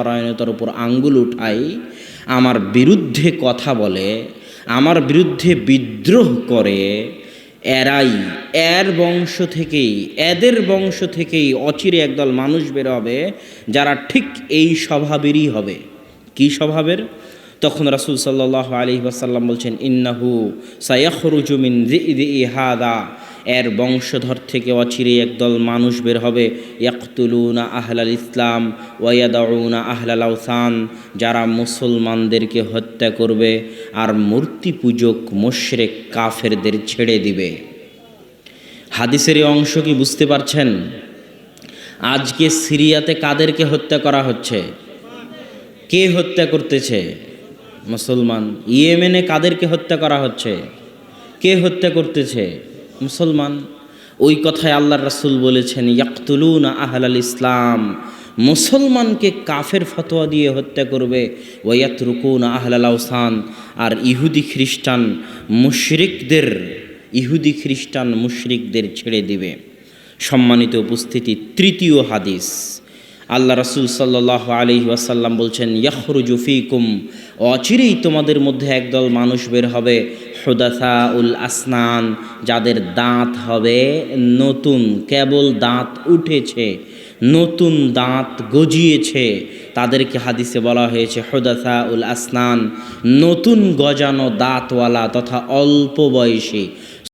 পরায়ণতার উপর আঙ্গুল উঠাই, আমার বিরুদ্ধে কথা বলে, আমার বিরুদ্ধে বিদ্রোহ করে, এরাই এর বংশ থেকেই, এদের বংশ থেকেই অচিরে একদল মানুষ বের হবে যারা ঠিক এই স্বভাবেরই হবে। কি স্বভাবের? তখন রাসূল সাল্লাহ আলী ওয়াসাল্লাম বলছেন, ইন্নাহু সায়াখরুজুমিন হাদা। এর বংশধর থেকে অচিরে একদল মানুষ বের হবে। ইয়াকতুলুনা আহলাল ইসলাম ওয়াদাউনা আহলাল আউসান যারা মুসলমানদেরকে হত্যা করবে আর মূর্তি পূজক মোশরেক কাফেরদের ছেড়ে দিবে। হাদিসের এই অংশ কি বুঝতে পারছেন? আজকে সিরিয়াতে কাদেরকে হত্যা করা হচ্ছে? কে হত্যা করতেছে? মুসলমান। ইয়েমেনে কাদেরকে হত্যা করা হচ্ছে? কে হত্যা করতেছে? মুসলমান, ওই কথায় আল্লাহ রাসুল বলেছেন, ইয়াকতুলুন আহলাল ইসলাম, মুসলমানকে কাফের ফতোয়া দিয়ে হত্যা করবে ওয়াত রুকুন আহলাল আউসান আর ইহুদি খ্রিস্টান মুশরিকদের, ইহুদি খ্রিস্টান মুশরিকদের ছেড়ে দিবে। সম্মানিত উপস্থিতি, তৃতীয় হাদিস আল্লাহ রসুল সাল্লাহ আলি ওয়াসাল্লাম বলছেন ইয়াহরুজু ফিকুম অচিরেই তোমাদের মধ্যে একদল মানুষ বের হবে হুদাসা উল আসনান যাদের দাঁত হবে নতুন, কেবল দাঁত উঠেছে, নতুন দাঁত গজিয়েছে। তাদেরকে হাদিসে বলা হয়েছে হুদাসা উল আসনান নতুন গজানো দাঁতওয়ালা তথা অল্প বয়সী।